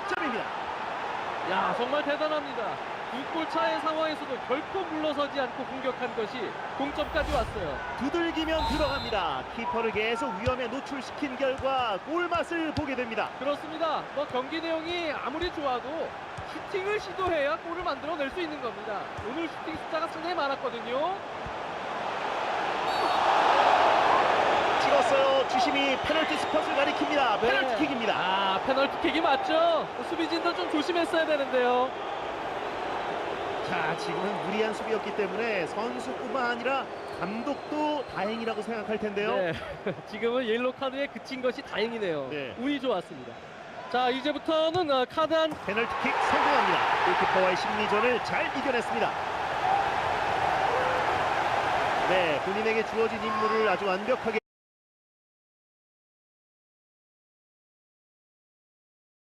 득점입니다. 야 정말 대단합니다. 두 골 차의 상황에서도 결코 물러서지 않고 공격한 것이 동점까지 왔어요. 두들기면 들어갑니다. 키퍼를 계속 위험에 노출시킨 결과 골맛을 보게 됩니다. 그렇습니다. 뭐 경기 내용이 아무리 좋아도 슈팅을 시도해야 골을 만들어낼 수 있는 겁니다. 오늘 슈팅 숫자가 상당히 많았거든요. 찍었어요. 주심이 페널티 스팟을 가리킵니다. 네. 페널티킥입니다. 아 페널티킥이 맞죠? 수비진도 좀 조심했어야 되는데요. 자, 지금은 무리한 수비였기 때문에 선수뿐만 아니라 감독도 다행이라고 생각할 텐데요. 네. 지금은 옐로 카드에 그친 것이 다행이네요. 네. 운이 좋았습니다. 자 이제부터는 어, 카드 한 페널티킥 성공합니다. 골키퍼와의 심리전을 잘 이겨냈습니다. 네, 본인에게 주어진 임무를 아주 완벽하게